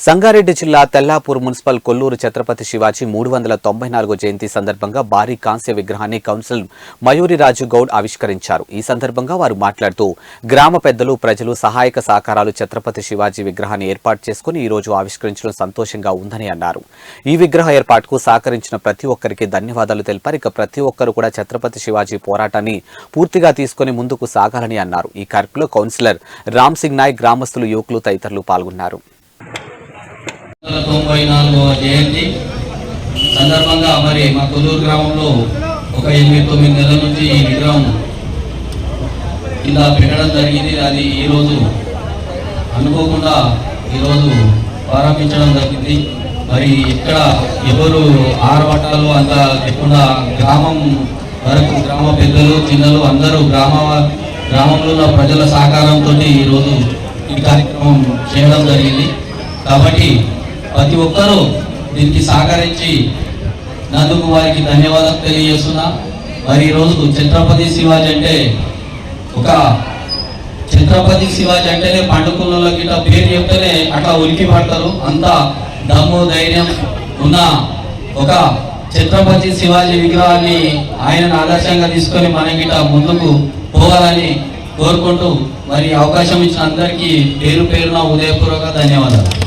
సంగారెడ్డి జిల్లా తెల్లాపూర్ మున్సిపల్ కొల్లూరు ఛత్రపతి శివాజీ మూడు వందల తొంభై నాలుగో జయంతి సందర్భంగా భారీ కాంస్య విగ్రహాన్ని కౌన్సిల్ మయూరి రాజు గౌడ్ ఆవిష్కరించారు. ఈ సందర్భంగా వారు మాట్లాడుతూ గ్రామ పెద్దలు ప్రజలు సహాయక సహకారాలు ఛత్రపతి శివాజీ విగ్రహాన్ని ఏర్పాటు చేసుకుని ఈ రోజు ఆవిష్కరించడం సంతోషంగా ఉందని అన్నారు. ఈ విగ్రహ ఏర్పాటుకు సహకరించిన ప్రతి ఒక్కరికి ధన్యవాదాలు తెలిపారు. ఇక ప్రతి ఒక్కరు కూడా ఛత్రపతి శివాజీ పోరాటాన్ని పూర్తిగా తీసుకుని ముందుకు సాగాలని అన్నారు. ఈ కార్యక్రమంలో కౌన్సిలర్ రామ్ సింగ్ నాయక్ గ్రామస్తులు యువకులు తదితరులు పాల్గొన్నారు. పద్నాలుగవ జయంతి సందర్భంగా మరి మా కొల్లూరు గ్రామంలో ఒక ఎనిమిది తొమ్మిది నెలల నుంచి ఈ విగ్రహం ఇలా పెట్టడం జరిగింది. అది ఈరోజు అనుకోకుండా ఈరోజు ప్రారంభించడం జరిగింది. మరి ఇక్కడ ఎవరు ఆరవటాలు అంత లేకుండా గ్రామం వరకు గ్రామ పెద్దలు చిన్నలు అందరూ గ్రామ గ్రామంలో ఉన్న ప్రజల సహకారంతో ఈరోజు ఈ కార్యక్రమం చేయడం జరిగింది. కాబట్టి ప్రతి ఒక్కరూ దీనికి సహకరించి నందుకు వారికి ధన్యవాదాలు తెలియజేస్తున్నా. మరి ఈరోజు ఛత్రపతి శివాజీ అంటే ఒక ఛత్రపతి శివాజీ అంటేనే పండుకుల గిట్ట పేరు చెప్తేనే అట్లా ఉలికి పడతారు. అంత దమ్ము ధైర్యం ఉన్న ఒక ఛత్రపతి శివాజీ విగ్రహాన్ని ఆయనను ఆదర్శంగా తీసుకొని మనం గిట్ట ముందుకు పోవాలని కోరుకుంటూ మరి అవకాశం ఇచ్చిన అందరికీ పేరు పేరున ఉదయపూర్వక ధన్యవాదాలు.